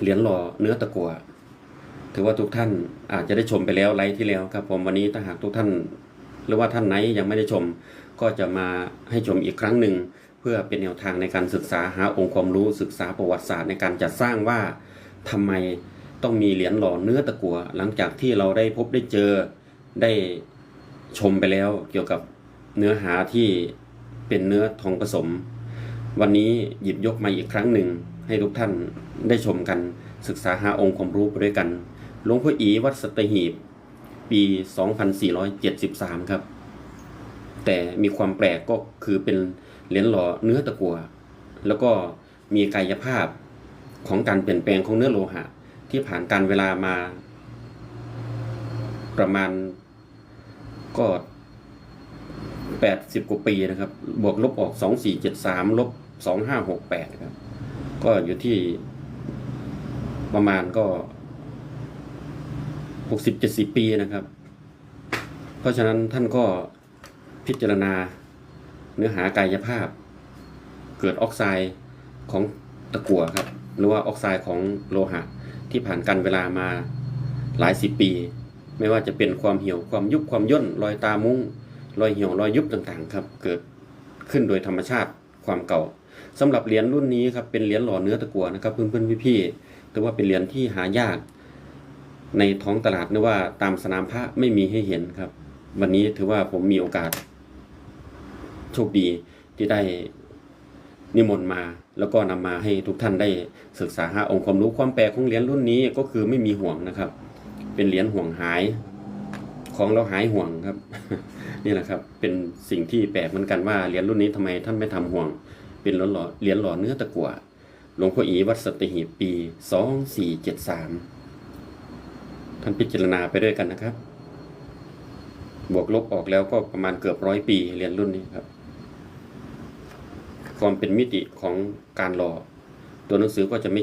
เหรียญหล่อเนื้อตะกัวถือว่าทุกท่านอาจจะได้ชมไปแล้วไลฟ์ที่แล้วครับผมวันนี้ถ้าหากทุกท่าน หรือว่าท่านไหนยังไม่ได้ชม ก็จะมาให้ชมอีกครั้งหนึ่ง เพื่อเป็นแนวทางในการศึกษาหาองค์ความรู้ศึกษาประวัติศาสตร์ในการจัดสร้างว่าทำไมต้องมีเหรียญหล่อเนื้อตะกัวหลังจากที่เราได้พบได้เจอได้ชมไปแล้วเกี่ยวกับเนื้อหาที่เป็นเนื้อทองผสม วันนี้หยิบยกมาอีกครั้งหนึ่ง ให้ทุกท่านได้ชมกันศึกษาหาองค์ความรู้ไปด้วยกันหลวงพ่ออีวัดสตหีบ ปี 2473 ครับ แต่มีความแปลกก็คือเป็นเหรียญหล่อเนื้อตะกัว แล้วก็มีกายภาพของการเปลี่ยนแปลงของเนื้อโลหะ ที่ผ่านการเวลามา ประมาณก็ 80 กว่าปีนะครับ บวกลบออก 2473 ลบ 2568 ครับ ก็อยู่ที่ประมาณก็60-70ปีนะครับ เพราะฉะนั้นท่านก็พิจารณาเนื้อหากายภาพ เกิดออกไซด์ของตะกั่วครับ หรือว่าออกไซด์ของโลหะที่ผ่านการเวลามาหลายสิบปี ไม่ว่าจะเป็นความเหี่ยวความยุบความย่นรอยตามุ้งรอยเหี่ยวรอยยุบต่างๆ ครับ เกิดขึ้นโดยธรรมชาติความเก่า สำหรับเหรียญรุ่นนี้ครับเป็นเหรียญหล่อเนื้อตะกั่วนะครับเพื่อนๆพี่ๆถือว่าเป็นเหรียญที่หายาก ในท้องตลาดนึกว่าตามสนามพระไม่มีให้เห็นครับ วันนี้ถือว่าผมมีโอกาสโชคดีที่ได้นิมนต์มา แล้วก็นำมาให้ทุกท่านได้ศึกษาหาองค์ความรู้ความแปลของเหรียญรุ่นนี้ก็คือไม่มีห่วงนะครับ เป็นเหรียญห่วงหายของเราหายห่วงครับ นี่แหละครับ เป็นสิ่งที่แปลกเหมือนกันว่าเหรียญรุ่นนี้ทำไมท่านไม่ทำห่วง เป็นเหรียญหล่อเหรียญหล่อเนื้อตะกั่วหลวงพ่ออีวัดสัตหีบปีสองสี่เจ็ดสามท่านพิจารณาไปด้วยกันนะครับ บวกลบออกแล้วก็ประมาณเกือบร้อยปีเรียนรุ่นนี้ครับ ความเป็นมิติของการหล่อตัวหนังสือก็จะไม่